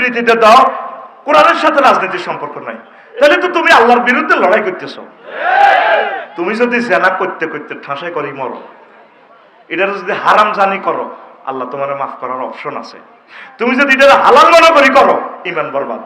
বিবৃতিতে দাও, কোরআনের সাথে রাজনীতির সম্পর্ক নাই। তাহলে তো তুমি আল্লাহর বিরুদ্ধে লড়াই করতেছো। তুমি যদি জেনা করতে করতে ঠাসাই করি মরো। এটা যদি হারাম জানি করো, আল্লাহ তোমার মাফ করার অপশন আছে। তুমি যদি এটা হালাল মনে করি করো ইমান বরবাদ।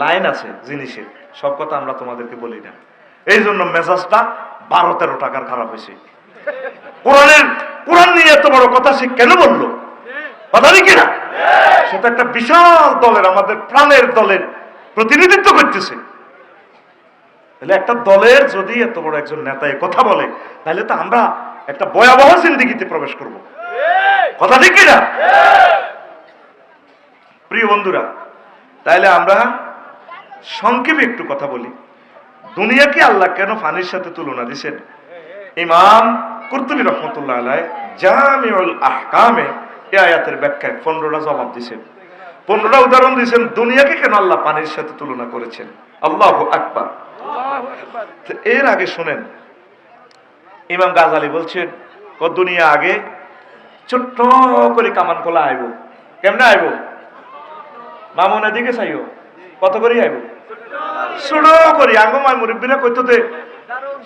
লাইন আছে, জিনিসের। সব কথা আমরা তোমাদেরকে বলি না। এই জন্য মেজাজটা বারো তেরো টাকার খারাপ হয়েছে। কোরআনের, কোরআন নিয়ে এত বড় কথা সে কেন বলল? কথা নেই কিনা? সেটা একটা বিশাল দলের, আমাদের প্রাণের দলের প্রতিনিধিত্ব করতেছে। তাহলে একটা দলের যদি এত বড় একজন নেতা কথা বলে, তাহলে তো আমরা একটা ভয়াবহ প্রবেশ করব। কথা ঠিক কিনা? প্রিয় বন্ধুরা তাইলে আমরা সংক্ষেপে একটু কথা বলি। দুনিয়াকে আল্লাহ কেন ফানির সাথে তুলনা দিছেন? ইমাম কুরতুবি রহমতুল্লাহ আলাই জামিউল আহকামে এ আয়াতের ব্যাখ্যায় পনেরোটা জবাব দিছেন। পনেরোটা উদাহরণ দিয়েছেন দুনিয়াকে কেন আল্লাহ পানির সাথে তুলনা করেছেন? আল্লাহ আকবার। এর আগে শুনেন ইমাম গাজালি বলছেন ও দুনিয়া আগে ছোট্ট করে কামান খোলা আইব। কেমনে আইব? মামুনের দিকে চাইও। কত করে আইব? ছোট করি। আঙ্গ মায় মুরব্বীরা কইতো দে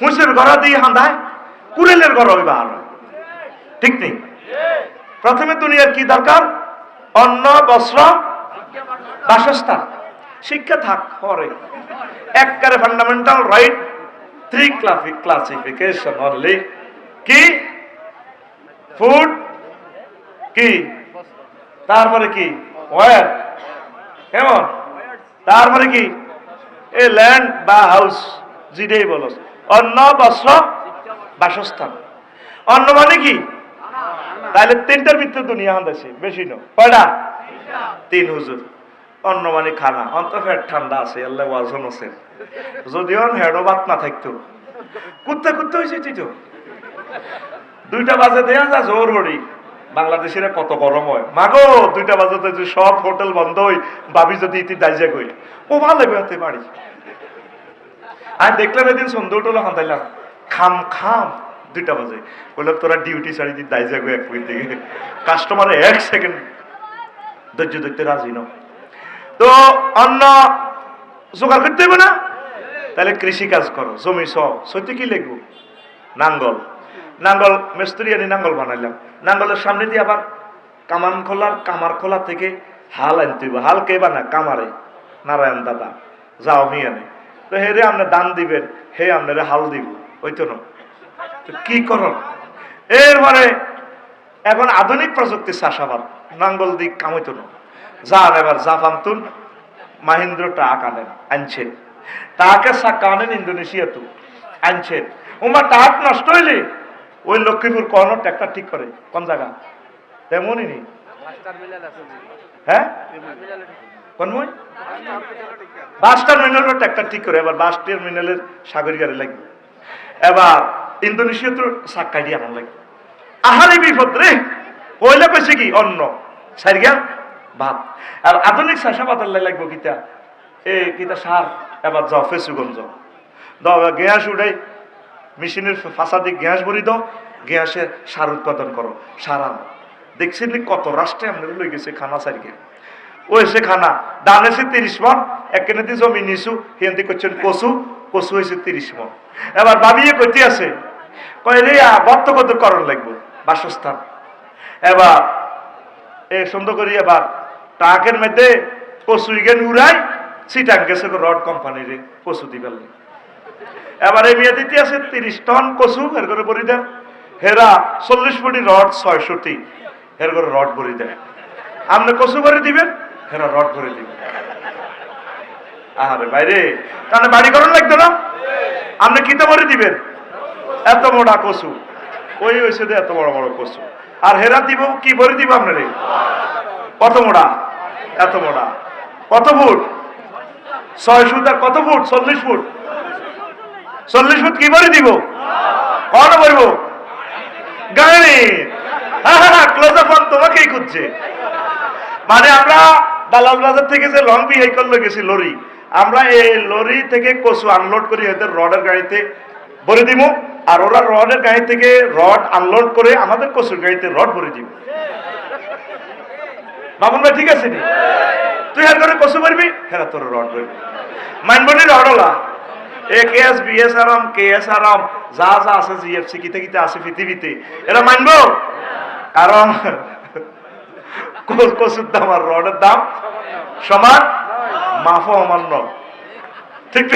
হুঁসের ঘর দিয়ে হান্দায় কুড়েলের ঘর হইবা আর। ঠিক নেই? প্রথমে দুনিয়ার কি দরকার? অন্ন, বস্ত্র, বাসস্থান। শিক্ষা থাক, পরে। একবারে fundamental right three classification only কি? ফুড কি? তারপরে কি? ওয়ার কেমন? তারপরে কি? এ ল্যান্ড বা হাউস যেটাই বলো। অন্ন, বস্ত্র, বাসস্থান। অন্ন মানে কি? তাহলে তিনটার ভিতরে দুনিয়া হান্দাছে বেশি ন কয়টা? তিন হুজুর। অন্য মানে খানা অন্ত ফেট ঠান্ডা আছে, আল্লাহ ওয়াজন আছে। যদিও হেডো ভাত না থাকতো। কুত্তে কুত্তে হয়েছে তো। দুইটা বাজে দেয়া যা জোর বড়ি। বাংলাদেশের কত গরম হয়। মাগো, দুইটা বাজে যে সব হোটেল বন্ধ হই ভাবি যদি ইতি দাইজে গই ও ভালো হতে পারি আর দেখলাম এদিন সন্ধ্যা টোলো হান্দাইলাম খাম খাম। দুইটা বাজে। বললাম তোরা ডিউটি ছাড়ি দি গো এক পয়েন্ট দিকে। কাস্টমারে এক সেকেন্ড ধৈর্য ধরতে রাজি ন। তো অন্য জোগাড় করতে হবে না? তাহলে কৃষি কাজ করো, জমি সব সত্যি কি লিখব নাঙ্গল। নাঙ্গল, মিস্ত্রি আনি নাঙ্গল বানাইলাম। নাঙ্গলের সামনে দিয়ে আবার কামান খোলার, কামার খোলা থেকে হাল আনতে হইব। হাল কে বানা কামারে। নারায়ণ দাদা, যাও মি আনে। তো হে রে, আপনি দান দিবেন। হে, আপনারে হাল দিব। ওই তো না। কি করন এরপরে এখন আধুনিক প্রযুক্তির চাষাবাদ, নাঙ্গল দিক কামাইতো না যান এবার জাফান্তুন মাহিন্দ্র টাক আনেন আনছেন টাকে চাক্কা আনেন ইন্দোনেশিয়া তো আনছেন ওমা টাক নষ্ট হইলে ওই লক্ষ্মীপুর কর্ণ ট্র্যাক্টর ঠিক করে, কোন জায়গা? তেমনই নি। হ্যাঁ? বাস টার্মিনালও ট্র্যাক্টর ঠিক করে, এবার বাস টার্মিনালের সাগরিকারে লাগবে। এবার ইন্দোনেশিয়া তো চাক্কা দিয়ে আমার লাগবে আহারে বিপদ রে পেছে কি অন্য সারিয়া ভাত। আর আধুনিক চাষাবাদের লাগবো কিতা? এ, কিতা সার? এবার যাও, ফেসুগঞ্জ দাও গ্যাস উঠাই, মেশিনের ফাঁসা দিয়ে গ্যাস ভরি দাও, গ্যাসে সার উৎপাদন করো, সার আনো। দেখছেন কত রাষ্ট্রে আমাদের লই গেছে খানা সারিকে ও এসে খানা দান এসে তিরিশ মন একখানে জমি নিছু হিন্দি করছেন কচু কচু হয়েছে তিরিশ মন। এবার ভাবিয়ে কইতে আছে কয় রে বর্ত কত করণ লাগবে, বাসস্থান। এবার এ সুন্দর করি এবার টাকের মধ্যে কচু ইগেন উড়াই সিটাং গেছে রড কোম্পানিরে কচু দিবেন এবার এই মেয়ে দিতে আছে তিরিশ টন কচু, এর করে ভরি দেন। হেরা চল্লিশ ফুটি রড ছয়শটি এর করে রড ভরি দেন। আপনি কচু ভরে দিবেন, হেরা রড ভরে দিবেন। আরে বাইরে, তাহলে বাড়ি করণ লাগতো না? আপনি কিতে ভরে দিবেন? এত মোটা কচু ওই হয়েছে যে এত বড় বড় কচু আর হেরা দিব, কি ভরে দিব আপনারে? কত মোটা এত মোটা কত ফুট? ছয় ফুট আর কত ফুট? চল্লিশ ফুট। চল্লিশ ফুট কি ভরে দিব? কন ভরবো? গাড়ি। তোমাকেই খুঁজছে। মানে আমরা দালাল বাজার থেকে যে লং ভেহিকল গেছি, লরি, আমরা এই লরি থেকে কচু আনলোড করি, এদের রডের গাড়িতে ভরে দিব আর ওরা রডের গাড়ি থেকে রড আনলোড করে আমাদের কচুর গাড়িতে রড ভরে দিব বামুন ভাই, ঠিক আছে নি? তুই হ্যাঁ করে কসু পারবি হ্যাঁ তোর রড করবি মানবনি রডলা। এ, কে বি আরাম কে যা যা আছে কারণ দাম দাম সমান? ঠিক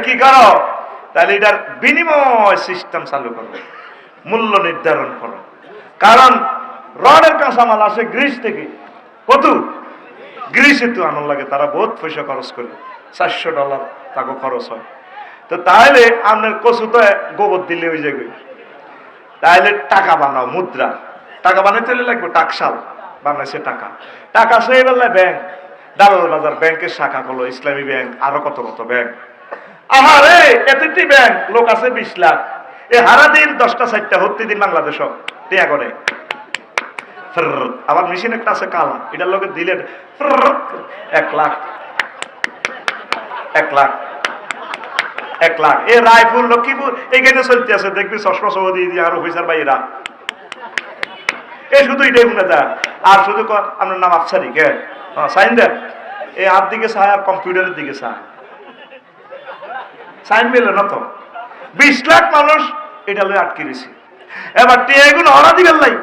কি করো? তাহলে এটার বিনিময় সিস্টেম চালু করো। মূল্য নির্ধারণ করো। কারণ রডের কাঁচামাল আসে গ্রিস থেকে। কত? গ্রিসে তো আনন্দ লাগে, তারা বহুত পয়সা খরচ করে। চারশো ডলার তাকে খরচ হয়। তো তাহলে আপনার কচু তো গোবর দিলে ওই জায়গায় তাহলে টাকা বানাও, মুদ্রা। টাকা বানাইতে হলে লাগবে টাকশাল। বানাইছে টাকা। টাকা সেই বেলায় ব্যাংক। দালাল বাজার ব্যাংকের শাখা করল ইসলামী ব্যাংক, আরও কত কত ব্যাংক। আহারে এতটি ব্যাংক, লোক আছে বিশ লাখ। এ হারা দিন দশটা, চারটা হত্যি দিন বাংলাদেশ টিয়া করে। আবার মেশিন একটা আছে কালা। এটার লোকে দিলে এক লাখ। এক লাখ। এক লাখ। এ রায়পুর, লক্ষ্মীপুর এইখানে চলতে আছে। দেখবি চশমা সৌদি দিয়ে আর অফিসার ভাইরা এ শুধু এটাই মনে যায় আর শুধু আপনার নাম আফসারি, কে? সাইন দেন। এই হাত দিকে চায় আর কম্পিউটারের দিকে চায়। সাইন মেলে না তো। বিশ লাখ মানুষ এটা লয়ে আটকে রয়েছে। এবার টিয়াগুলো হরা দিবেন লাই।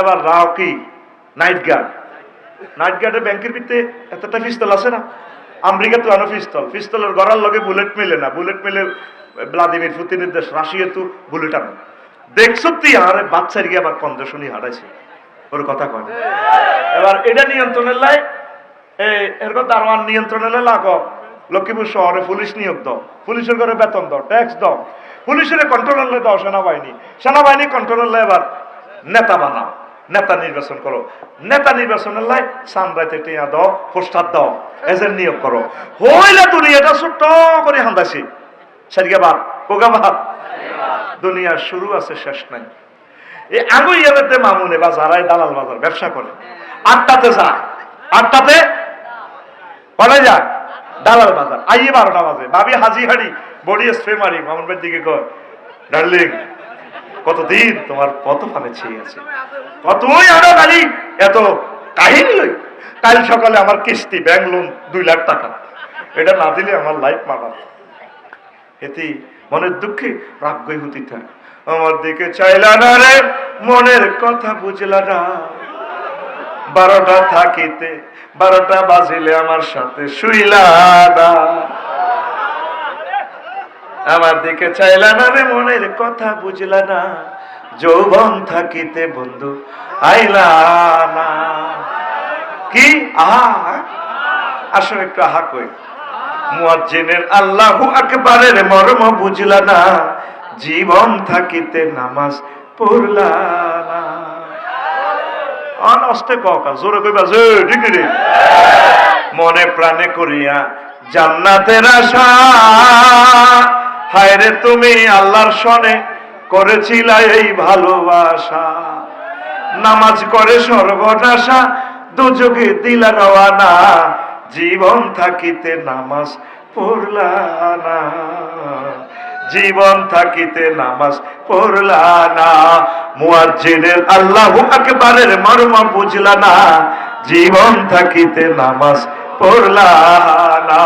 এবার রাও কি? নাইট গার্ড নাইট গার্ডের ব্যাংকের ভিতরে এতটা পিস্তল আছে না? আমেরিকা তো আনো পিস্তল পিস্তলের গড়ার লগে বুলেট মিলে না। বুলেট মিলে ভ্লাদিমির পুতিনের দেশ। রাশিয়া তো বুলেট আনো। দেখছ তুই আরে বাচ্চার গিয়ে আবার কন্দশনী হারাইছে। ওর কথা কয়। না। এবার এটা নিয়ন্ত্রণের লাই এরকম দারোয়ান নিয়ন্ত্রণের লাই লাগ। লক্ষ্মীপুর শহরে পুলিশ নিয়োগ দাও। পুলিশের ঘরে বেতন দাও ট্যাক্স দাও। পুলিশের কন্ট্রোলার দাও সেনাবাহিনী। সেনাবাহিনী কন্ট্রোলার এবার নেতা বানাও। নেতা নির্বাচন করো। নেতা নির্বাচনের লাই সানরাইতে টিয়া দাও, পোস্টার দাও এজেন্ট নিয়োগ করো। হইলে দুনিয়াটা ছোট্ট করে হান্দাছি সারিকা বাদ, কোগা বাদ? দুনিয়ার শুরু আছে, শেষ নাই। এই আগুই মামুনে বা যারাই দালাল বাজার, ব্যবসা করে। আটটাতে যায়। আটটাতে? কনে যায়? দালাল বাজার, আইয়ে বারোটা বাজে। ভাবি হাজি হাড়ি, বডি স্প্রে মারি মামুন দিকে কয় ডার্লিং কতদিন তোমার কত ফানে ছেয়ে আছে? কতই আরও গাড়ি এত কাহিনী কাল সকালে আমার কিস্তি, ব্যাংক লোন দুই লাখ টাকা। এটা না দিলে আমার লাইফ মারা এতে মনের দুঃখে রাগ গই হতি থাক। আমার দিকে চাইলা না রে, মনের কথা বুঝলা না। বারোটা থাকিতে বারোটা বাজিলে আমার সাথে শুইলা আমার দিকে চাইলা না রে, মনের কথা বুঝলা না। যৌবন থাকিতে বন্ধু আইলা না। কি? আহা। আসলে একটু আহা কই। মুয়াজ্জিনের আল্লাহু আকবারের মর্ম বুঝলা না। জীবন থাকিতে নামাজ পড়লা না। অনস্তে কা জোরে কইবা যে ঠিক রে মনে প্রাণে করিয়া জান্নাতের আশা। হায় রে, তুমি আল্লাহর সনে করেছিলা এই ভালোবাসা। নামাজ করে সর্বনাশা দুযোগে দিলা রওয়ানা। জীবন থাকিতে নামাজ পড়লা না। জীবন থাকিতে নামাজ পড়লা না। মুয়াজ্জিনের আল্লাহু আকবারের মর্ম বুঝলা না। জীবন থাকিতে নামাজ পড়লা না।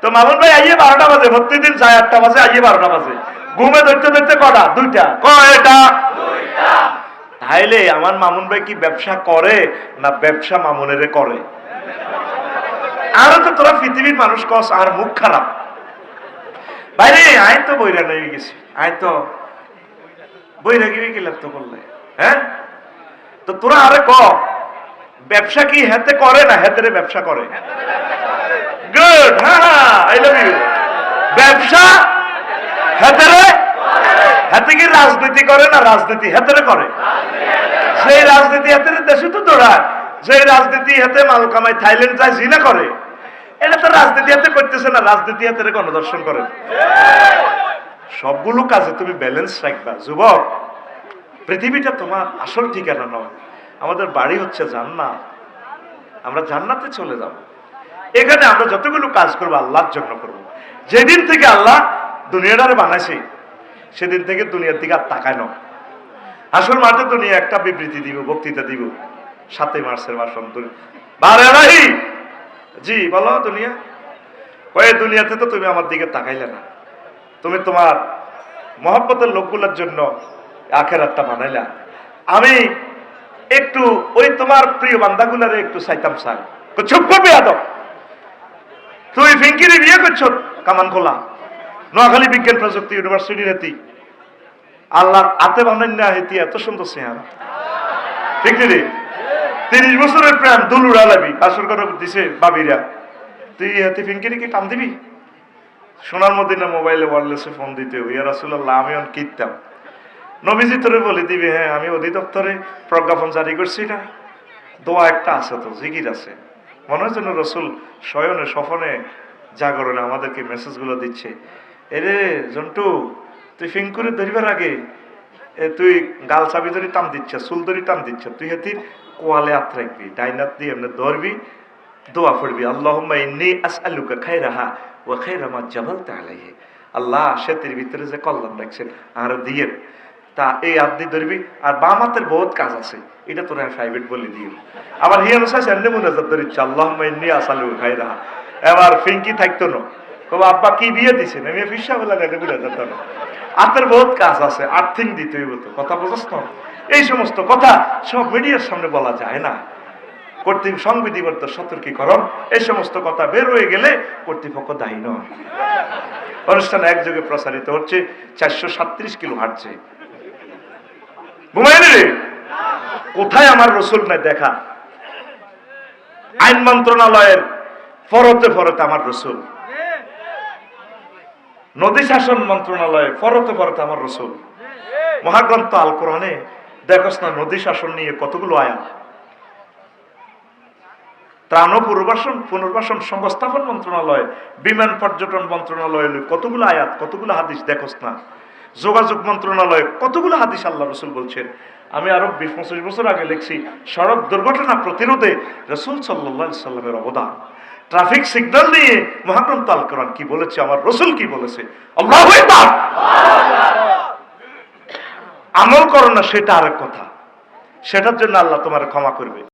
তো মামুন ভাই, আইয়ে বারোটা বাজে, প্রতিদিন সাড়ে আটটা বাজে, আইয়ে বারোটা বাজে। ঘুমে ধরতে ধরতে কটা? দুইটা। কয়টা? তাইলে আমার মামুন ভাই কি ব্যবসা করে না ব্যবসা মামুনেরে করে? আরও তো তোরা পৃথিবীর মানুষ কস, আর মুখ খারাপ। বাইরে, আয় তো বইরা নিয়ে গেছি। আয় তো। বইরা গিয়ে গেলাম তো করলে? হ্যাঁ? তো তোরা আরে ক, ব্যবসা কি হেতে করে না হেতেরে ব্যবসা করে? গুড হ্যাঁ আই লাভ ইউ ব্যবসা হেতেরে, হাতে কি রাজনীতি করে না রাজনীতি হেতেরে করে? সেই রাজনীতি হাতের দেশে তো দৌড়ায় সেই রাজনীতি হাতে মাল কামাই থাইল্যান্ড যায়, জিনা করে। এটা তো রাজনীতি হাতে করতেছে না, রাজনীতি হাতে গণদর্শন করে। সবগুলো কাজে তুমি ব্যালেন্স রাখবা। যুবক, পৃথিবীটা তোমার আসল ঠিকানা নয়। আমাদের বাড়ি হচ্ছে জান্নাত। আমরা জান্নাতে চলে যাব। এখানে আমরা যতগুলো কাজ করব আল্লাহর জন্য করব। যেদিন থেকে আল্লাহ দুনিয়াটারে বানাইছে, সেদিন থেকে দুনিয়ার দিকে আর তাকায় না। আসল মাঠে দুনিয়া একটা বিবৃতি দিব, বক্তৃতা দিব। সাতই মার্চের ভাষণ তুলি বারে জি বলো দুনিয়া। ওই দুনিয়াতে তো তুমি আমার দিকে তাকাইলে না। তুমি তোমার মহব্বতের লোকগুলোর জন্য আখের আখেরাতটা বানাইলা। আমি একটু ওই তোমার প্রিয় বান্দাগুলারে একটু চাইতাম চাই কই, চুপ করবি আদব। তুই ফিঙ্কিরি বিয়ে করছ কামান খোলা। নোয়াখালী বিজ্ঞান প্রযুক্তি ইউনিভার্সিটির হেতি আল্লাহ আতে বানাই না হেতি এত সুন্দর চেহারা। ঠিক তিরিশ বছরের প্রেম দুল উড়ালাবি আসর করে দিছে বাবিরা। তুই হাতে ফিঙ্কিরি কি টান দিবি? সোনার মদিনা মোবাইলে ওয়ারলেসে ফোন দিতে ইয়া রাসুল্লাহ আমি অন কিনতাম নবীজি তোরে বলে দিবি হ্যাঁ আমি অধিদপ্তরে প্রজ্ঞাপন জারি করছি না। দোয়া একটা আছে তো, জিকির আছে। মনে হয় যেন রসুল শয়নে স্বপনে জাগরণে আমাদেরকে মেসেজগুলো দিচ্ছে। এরে, জন্টু, তুই ফিঙ্কুরে ধরিবার আগে তুই গাল চাবি ধরি টান দিচ্ছে, চুল ধরি টান দিচ্ছে, তুই হেতির কোয়ালে হাত রাখবি, ডাইনাত দিয়ে এমনি ধরবি, দোয়া পড়বি, আল্লাহুম্মা ইন্নী খাই খায়রাহা ও খায়রা মা জাবালতা আলাইহি। আল্লাহ সেতির ভিতরে যে কল্যাণ রাখছেন, আর দিয়ে তা এই হাত দিয়ে ধরবি, আর বাম হাতের বহুত কাজ আছে, এটা তোর প্রাইভেট বলে দিও আবার হিয়ানো সাইস এমনি মুনাজাত ধরিচ্ছে, আল্লাহুম্মা ইন্নী খাই খায়রাহা। এবার ফিঙ্কি থাকতো না। কবে আব্বা, কি বিয়ে দিছেন? আমি ফিসা বলে এটা বুঝা যেত না হাতের বহুত কাজ আছে আর্থিং দিতে হইব তো, কথা বুঝছ না? এই সমস্ত কথা সব মিডিয়ার সামনে বলা যায় না। কর্তৃপ সংবিধিবদ্ধ সতর্কীকরণ, এই সমস্ত কথা বের হয়ে গেলে কর্তৃপক্ষ দায়ী নয়। অনুষ্ঠান একযোগে প্রসারিত হচ্ছে, চারশো সাত্রিশ কিলো হাঁটছে। কোথায় আমার রসুল নাই? দেখা। আইন মন্ত্রণালয়ের ফরতে ফরতে আমার রসুল। নদী শাসন মন্ত্রণালয়ে ফরতে ফরতে আমার রসুল। মহাগ্রন্থ আল কোরআনে দেখস না, নদী শাসন নিয়ে কতগুলো আয়াত? ত্রাণ পুনর্বাসন পুনর্বাসন সংস্থাপন মন্ত্রণালয়, বিমান পর্যটন মন্ত্রণালয় কতগুলো আয়াত, কতগুলো হাদিস দেখোস না? যোগাযোগ মন্ত্রণালয় কতগুলো হাদিস আল্লাহ রসুল বলছেন? আমি আরও বিশ পঁচিশ বছর আগে লিখছি, সড়ক দুর্ঘটনা প্রতিরোধে রসুল সাল্লাহ সাল্লামের অবদান। ট্রাফিক সিগন্যাল নিয়ে মহাগ্রন্থ আল কোরআন কি বলেছে, আমার রসুল কি বলেছে! আমল করো না, সেটা আরেক কথা। সেটার জন্য আল্লাহ তোমার ক্ষমা করবে।